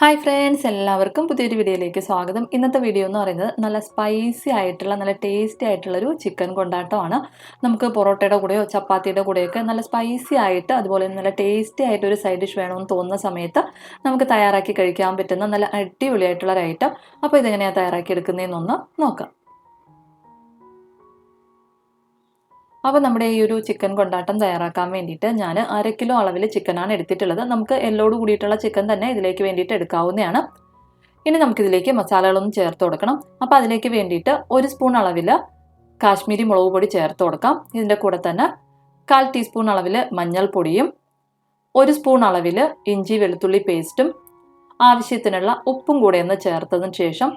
Hi friends എല്ലാവർക്കും പുതിയൊരു വീഡിയോയിലേക്ക് സ്വാഗതം. ഇന്നത്തെ വീഡിയോ എന്ന് പറയുന്നത് നല്ല സ്പൈസി ആയിട്ടുള്ള നല്ല ടേസ്റ്റി ആയിട്ടുള്ള ഒരു ചിക്കൻ കൊണ്ടാട്ടമാണ്. നമുക്ക് പൊറോട്ടയുടെ കൂടെയോ ചപ്പാത്തിയുടെ കൂടെയൊക്കെ നല്ല സ്പൈസി ആയിട്ട് അതുപോലെ നല്ല ടേസ്റ്റി ആയിട്ട് ഒരു സൈഡ് ഡിഷ് വേണമെന്ന് തോന്നുന്ന സമയത്ത് നമുക്ക് തയ്യാറാക്കി കഴിക്കാൻ പറ്റുന്ന നല്ല അടിപൊളിയായിട്ടുള്ള ഒരു ഐറ്റം അപ്പോൾ ഇതെങ്ങനെയാണ് തയ്യാറാക്കി എടുക്കുന്നതെന്നൊന്ന് നോക്കാം. അപ്പോൾ നമ്മുടെ ഈ ഒരു ചിക്കൻ കൊണ്ടാട്ടം തയ്യാറാക്കാൻ വേണ്ടിയിട്ട് ഞാൻ അര കിലോ അളവിൽ ചിക്കനാണ് എടുത്തിട്ടുള്ളത്. നമുക്ക് എല്ലോട് കൂടിയിട്ടുള്ള ചിക്കൻ തന്നെ ഇതിലേക്ക് വേണ്ടിയിട്ട് എടുക്കാവുന്നതാണ്. ഇനി നമുക്കിതിലേക്ക് മസാലകളൊന്നും ചേർത്ത് കൊടുക്കണം. അപ്പോൾ അതിലേക്ക് വേണ്ടിയിട്ട് ഒരു സ്പൂൺ അളവിൽ കാശ്മീരി മുളക് പൊടി ചേർത്ത് കൊടുക്കാം. ഇതിന്റെ കൂടെ തന്നെ കാൽ ടീസ്പൂൺ അളവിൽ മഞ്ഞൾപ്പൊടിയും ഒരു സ്പൂൺ അളവിൽ ഇഞ്ചി വെളുത്തുള്ളി പേസ്റ്റും ആവശ്യത്തിനുള്ള ഉപ്പും കൂടെ ഒന്ന് ചേർത്തതിന് ശേഷം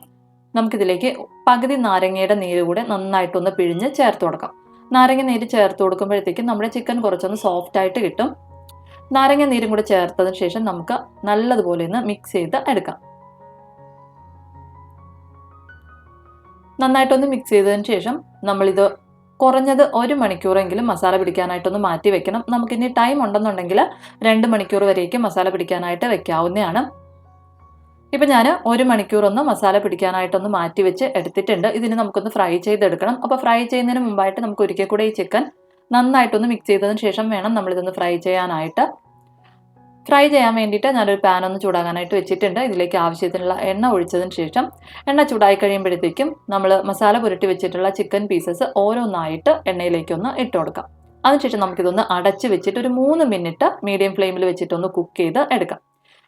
നമുക്കിതിലേക്ക് പകുതി നാരങ്ങയുടെ നീര് കൂടെ നന്നായിട്ടൊന്ന് പിഴിഞ്ഞ് ചേർത്ത് കൊടുക്കാം. നാരങ്ങ നീര് ചേർത്ത് കൊടുക്കുമ്പോഴത്തേക്കും നമ്മുടെ ചിക്കൻ കുറച്ചൊന്ന് സോഫ്റ്റ് ആയിട്ട് കിട്ടും. നാരങ്ങ നീരും കൂടെ ചേർത്തതിന് ശേഷം നമുക്ക് നല്ലതുപോലെ ഒന്ന് മിക്സ് ചെയ്ത് എടുക്കാം. നന്നായിട്ടൊന്ന് മിക്സ് ചെയ്തതിന് ശേഷം നമ്മളിത് കുറഞ്ഞത് ഒരു മണിക്കൂറെങ്കിലും മസാല പിടിക്കാനായിട്ടൊന്ന് മാറ്റി വെക്കണം. നമുക്കിനി ടൈം ഉണ്ടെന്നുണ്ടെങ്കിൽ രണ്ട് മണിക്കൂർ വരെയൊക്കെ മസാല പിടിക്കാനായിട്ട് വെക്കാവുന്നതാണ്. ഇപ്പം ഞാൻ ഒരു മണിക്കൂറൊന്ന് മസാല പിടിക്കാനായിട്ടൊന്ന് മാറ്റി വെച്ച് എടുത്തിട്ടുണ്ട്. ഇതിന് നമുക്കൊന്ന് ഫ്രൈ ചെയ്തെടുക്കണം. അപ്പോൾ ഫ്രൈ ചെയ്യുന്നതിന് മുമ്പായിട്ട് നമുക്ക് ഒരിക്കൽ കൂടെ ഈ ചിക്കൻ നന്നായിട്ടൊന്ന് മിക്സ് ചെയ്തതിന് ശേഷം വേണം നമ്മളിതൊന്ന് ഫ്രൈ ചെയ്യാനായിട്ട്. ഫ്രൈ ചെയ്യാൻ വേണ്ടിയിട്ട് ഞാനൊരു പാൻ ഒന്ന് ചൂടാകാനായിട്ട് വെച്ചിട്ടുണ്ട്. ഇതിലേക്ക് ആവശ്യത്തിനുള്ള എണ്ണ ഒഴിച്ചതിന് ശേഷം എണ്ണ ചൂടായി കഴിയുമ്പോഴത്തേക്കും നമ്മൾ മസാല പുരട്ടി വെച്ചിട്ടുള്ള ചിക്കൻ പീസസ് ഓരോന്നായിട്ട് എണ്ണയിലേക്കൊന്ന് ഇട്ട് കൊടുക്കാം. അതിനുശേഷം നമുക്കിതൊന്ന് അടച്ച് വെച്ചിട്ട് ഒരു മൂന്ന് മിനിറ്റ് മീഡിയം ഫ്ലെയിമിൽ വെച്ചിട്ടൊന്ന് കുക്ക് ചെയ്ത് എടുക്കാം.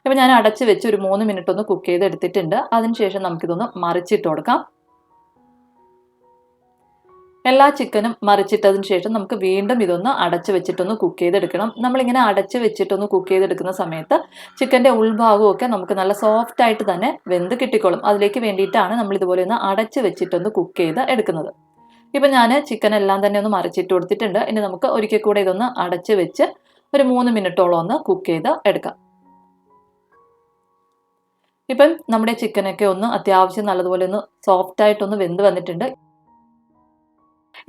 ഇപ്പം ഞാൻ അടച്ച് വെച്ച് ഒരു മൂന്ന് മിനിറ്റ് ഒന്ന് കുക്ക് ചെയ്ത് എടുത്തിട്ടുണ്ട്. അതിനുശേഷം നമുക്കിതൊന്ന് മറിച്ചിട്ട് കൊടുക്കാം. എല്ലാ ചിക്കനും മറിച്ചിട്ടതിന് ശേഷം നമുക്ക് വീണ്ടും ഇതൊന്ന് അടച്ച് വെച്ചിട്ടൊന്ന് കുക്ക് ചെയ്തെടുക്കണം. നമ്മളിങ്ങനെ അടച്ച് വെച്ചിട്ടൊന്ന് കുക്ക് ചെയ്തെടുക്കുന്ന സമയത്ത് ചിക്കന്റെ ഉൾഭാഗമൊക്കെ നമുക്ക് നല്ല സോഫ്റ്റ് ആയിട്ട് തന്നെ വെന്ത് കിട്ടിക്കോളും. അതിലേക്ക് വേണ്ടിയിട്ടാണ് നമ്മൾ ഇതുപോലെ ഒന്ന് അടച്ച് വെച്ചിട്ടൊന്ന് കുക്ക് ചെയ്ത് എടുക്കുന്നത്. ഇപ്പം ഞാൻ ചിക്കൻ എല്ലാം തന്നെ ഒന്ന് മറിച്ചിട്ട് കൊടുത്തിട്ടുണ്ട്. ഇനി നമുക്ക് ഒരിക്കൽ കൂടെ ഇതൊന്ന് അടച്ച് വെച്ച് ഒരു മൂന്ന് മിനിറ്റോളം ഒന്ന് കുക്ക് ചെയ്ത് എടുക്കാം. ഇപ്പം നമ്മുടെ ചിക്കനൊക്കെ ഒന്ന് അത്യാവശ്യം നല്ലതുപോലെ ഒന്ന് സോഫ്റ്റ് ആയിട്ടൊന്ന് വെന്ത് വന്നിട്ടുണ്ട്.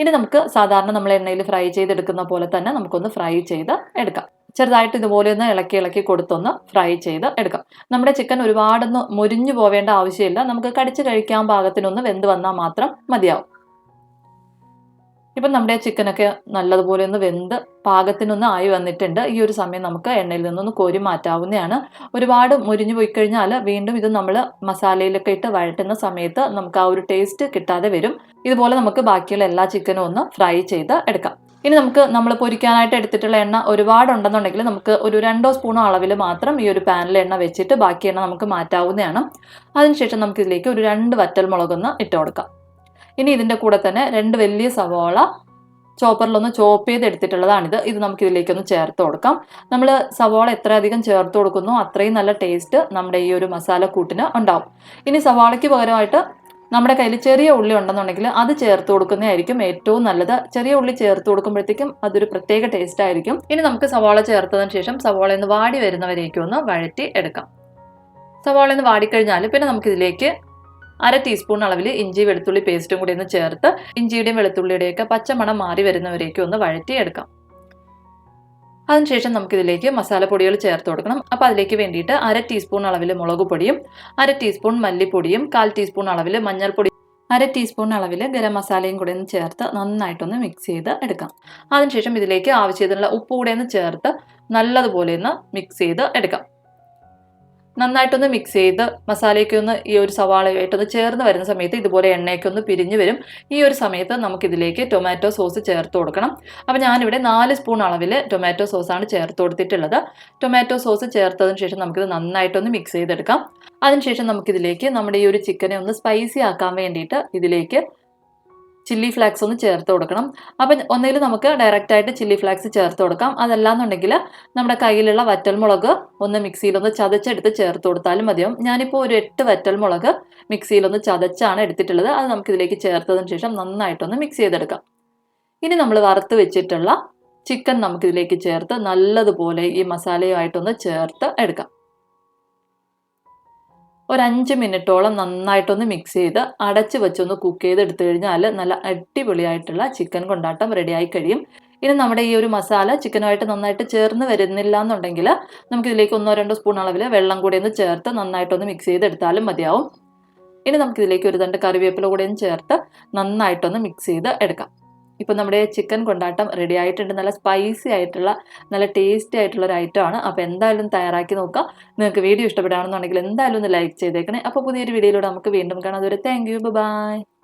ഇനി നമുക്ക് സാധാരണ നമ്മൾ എണ്ണയിൽ ഫ്രൈ ചെയ്തെടുക്കുന്ന പോലെ തന്നെ നമുക്കൊന്ന് ഫ്രൈ ചെയ്ത് എടുക്കാം. ചെറുതായിട്ട് ഇതുപോലെ ഒന്ന് ഇളക്കി ഇളക്കി കൊടുത്തൊന്ന് ഫ്രൈ ചെയ്ത് എടുക്കാം. നമ്മുടെ ചിക്കൻ ഒരുപാടൊന്ന് മുരിഞ്ഞു പോവേണ്ട ആവശ്യമില്ല. നമുക്ക് കടിച്ചു കഴിക്കാൻ പാകത്തിനൊന്ന് വെന്ത് വന്നാൽ മാത്രം മതിയാവും. ഇപ്പം നമ്മുടെ ചിക്കനൊക്കെ നല്ലതുപോലെ ഒന്ന് വെന്ത് പാകത്തിനൊന്ന് ആയി വന്നിട്ടുണ്ട്. ഈ ഒരു സമയം നമുക്ക് എണ്ണയിൽ നിന്നൊന്ന് കോരി മാറ്റാവുന്നതാണ്. ഒരുപാട് മുരിഞ്ഞു പോയി കഴിഞ്ഞാൽ വീണ്ടും ഇത് നമ്മൾ മസാലയിലൊക്കെ ഇട്ട് വഴറ്റുന്ന സമയത്ത് നമുക്ക് ആ ഒരു ടേസ്റ്റ് കിട്ടാതെ വരും. ഇതുപോലെ നമുക്ക് ബാക്കിയുള്ള എല്ലാ ചിക്കനും ഒന്ന് ഫ്രൈ ചെയ്ത് എടുക്കാം. ഇനി നമുക്ക് നമ്മൾ പൊരിക്കാനായിട്ട് എടുത്തിട്ടുള്ള എണ്ണ ഒരുപാട് ഉണ്ടെന്നുണ്ടെങ്കിൽ നമുക്ക് ഒരു രണ്ടോ സ്പൂണോ അളവിൽ മാത്രം ഈ ഒരു പാനിൽ എണ്ണ വെച്ചിട്ട് ബാക്കി എണ്ണ നമുക്ക് മാറ്റാവുന്നതാണ്. അതിനുശേഷം നമുക്ക് ഇതിലേക്ക് ഒരു രണ്ട് വറ്റൽ മുളകൊന്ന് ഇട്ട് കൊടുക്കാം. ഇനി ഇതിന്റെ കൂടെ തന്നെ രണ്ട് വലിയ സവാള ചോപ്പറിലൊന്ന് ചോപ്പ് ചെയ്ത് എടുത്തിട്ടുള്ളതാണിത് ഇത് നമുക്ക് ഇതിലേക്കൊന്ന് ചേർത്ത് കൊടുക്കാം. നമ്മൾ സവാള എത്ര അധികം ചേർത്ത് കൊടുക്കുന്നു അത്രയും നല്ല ടേസ്റ്റ് നമ്മുടെ ഈ ഒരു മസാല കൂട്ടിന് ഉണ്ടാവും. ഇനി സവാളയ്ക്ക് പകരമായിട്ട് നമ്മുടെ കയ്യിൽ ചെറിയ ഉള്ളി ഉണ്ടെന്നുണ്ടെങ്കിൽ അത് ചേർത്ത് കൊടുക്കുന്നതായിരിക്കും ഏറ്റവും നല്ലത്. ചെറിയ ഉള്ളി ചേർത്ത് കൊടുക്കുമ്പോഴത്തേക്കും അതൊരു പ്രത്യേക ടേസ്റ്റ് ആയിരിക്കും. ഇനി നമുക്ക് സവാള ചേർത്തതിന് ശേഷം സവാള ഒന്ന് വാടി വരുന്നവരേക്കും ഒന്ന് വഴറ്റി എടുക്കാം. സവാള ഒന്ന് വാടിക്കഴിഞ്ഞാൽ പിന്നെ നമുക്കിതിലേക്ക് അര ടീസ്പൂൺ അളവിൽ ഇഞ്ചി വെളുത്തുള്ളി പേസ്റ്റും കൂടി ഒന്ന് ചേർത്ത് ഇഞ്ചിയുടെയും വെളുത്തുള്ളിയുടെയൊക്കെ പച്ചമണം മാറി വരുന്നവരേക്കും ഒന്ന് വഴറ്റിയെടുക്കാം. അതിനുശേഷം നമുക്കിതിലേക്ക് മസാലപ്പൊടികൾ ചേർത്ത് കൊടുക്കണം. അപ്പോൾ അതിലേക്ക് വേണ്ടിയിട്ട് അര ടീസ്പൂൺ അളവിൽ മുളക് പൊടിയും അര ടീസ്പൂൺ മല്ലിപ്പൊടിയും കാൽ ടീസ്പൂൺ അളവിൽ മഞ്ഞൾപ്പൊടി അര ടീസ്പൂൺ അളവിൽ ഗരം മസാലയും കൂടെ ഒന്ന് ചേർത്ത് നന്നായിട്ടൊന്ന് മിക്സ് ചെയ്ത് എടുക്കാം. അതിനുശേഷം ഇതിലേക്ക് ആവശ്യത്തിനുള്ള ഉപ്പ് കൂടെ ഒന്ന് ചേർത്ത് നല്ലതുപോലെ ഒന്ന് മിക്സ് ചെയ്ത് എടുക്കാം. നന്നായിട്ടൊന്ന് മിക്സ് ചെയ്ത് മസാലയ്ക്ക് ഒന്ന് ഈ ഒരു സവാളയായിട്ടൊന്ന് ചേർന്ന് വരുന്ന സമയത്ത് ഇതുപോലെ എണ്ണയൊക്കെ ഒന്ന് പിരിഞ്ഞു വരും. ഈ ഒരു സമയത്ത് നമുക്കിതിലേക്ക് ടൊമാറ്റോ സോസ് ചേർത്ത് കൊടുക്കണം. അപ്പോൾ ഞാനിവിടെ നാല് സ്പൂൺ അളവിൽ ടൊമാറ്റോ സോസാണ് ചേർത്ത് കൊടുത്തിട്ടുള്ളത്. ടൊമാറ്റോ സോസ് ചേർത്തതിന് ശേഷം നമുക്കിത് നന്നായിട്ടൊന്ന് മിക്സ് ചെയ്തെടുക്കാം. അതിനുശേഷം നമുക്കിതിലേക്ക് നമ്മുടെ ഈ ഒരു ചിക്കനെ ഒന്ന് സ്പൈസി ആക്കാൻ വേണ്ടിയിട്ട് ഇതിലേക്ക് ചില്ലി ഫ്ലാക്സ് ഒന്ന് ചേർത്ത് കൊടുക്കണം. അപ്പം ഒന്നുകിൽ നമുക്ക് ഡയറക്റ്റ് ആയിട്ട് ചില്ലി ഫ്ലാക്സ് ചേർത്ത് കൊടുക്കാം. അതല്ലാന്നുണ്ടെങ്കിൽ നമ്മുടെ കയ്യിലുള്ള വറ്റൽമുളക് ഒന്ന് മിക്സിയിലൊന്ന് ചതച്ചെടുത്ത് ചേർത്ത് കൊടുത്താലും മതിയാവും. ഞാനിപ്പോൾ ഒരു എട്ട് വറ്റൽമുളക് മിക്സിയിലൊന്ന് ചതച്ചാണ് എടുത്തിട്ടുള്ളത്. അത് നമുക്കിതിലേക്ക് ചേർത്തതിന് ശേഷം നന്നായിട്ടൊന്ന് മിക്സ് ചെയ്തെടുക്കാം. ഇനി നമ്മൾ വറുത്ത് വെച്ചിട്ടുള്ള ചിക്കൻ നമുക്കിതിലേക്ക് ചേർത്ത് നല്ലതുപോലെ ഈ മസാലയുമായിട്ടൊന്ന് ചേർത്ത് എടുക്കാം. ഒരു അഞ്ച് മിനിറ്റോളം നന്നായിട്ടൊന്ന് മിക്സ് ചെയ്ത് അടച്ച് വെച്ചൊന്ന് കുക്ക് ചെയ്ത് എടുത്തു കഴിഞ്ഞാൽ നല്ല അടിപൊളിയായിട്ടുള്ള ചിക്കൻ കൊണ്ടാട്ടം റെഡിയായി കഴിയും. ഇനി നമ്മുടെ ഈ ഒരു മസാല ചിക്കനുമായിട്ട് നന്നായിട്ട് ചേർന്ന് വരുന്നില്ല എന്നുണ്ടെങ്കിൽ നമുക്ക് ഇതിലേക്ക് ഒന്നോ രണ്ടോ സ്പൂൺ അളവിൽ വെള്ളം കൂടി ഒന്ന് ചേർത്ത് നന്നായിട്ടൊന്ന് മിക്സ് ചെയ്തെടുത്താലും മതിയാവും. ഇനി നമുക്ക് ഇതിലേക്ക് ഒരു രണ്ട് കറിവേപ്പില കൂടെയും ചേർത്ത് നന്നായിട്ടൊന്ന് മിക്സ് ചെയ്ത് എടുക്കാം. ഇപ്പം നമ്മുടെ ചിക്കൻ കൊണ്ടാട്ടം റെഡി ആയിട്ടുണ്ട്. നല്ല സ്പൈസി ആയിട്ടുള്ള നല്ല ടേസ്റ്റി ആയിട്ടുള്ള ഒരു ആണ്. അപ്പോൾ എന്തായാലും തയ്യാറാക്കി നോക്കുക നിങ്ങൾക്ക് വീഡിയോ ഇഷ്ടപ്പെടുകയാണെന്നുണ്ടെങ്കിൽ എന്തായാലും ഒന്ന് ലൈക്ക് ചെയ്തേക്കണേ. അപ്പോൾ പുതിയൊരു വീഡിയോയിലൂടെ നമുക്ക് വീണ്ടും കാണാം. അതുവരെ താങ്ക് യു ബൈ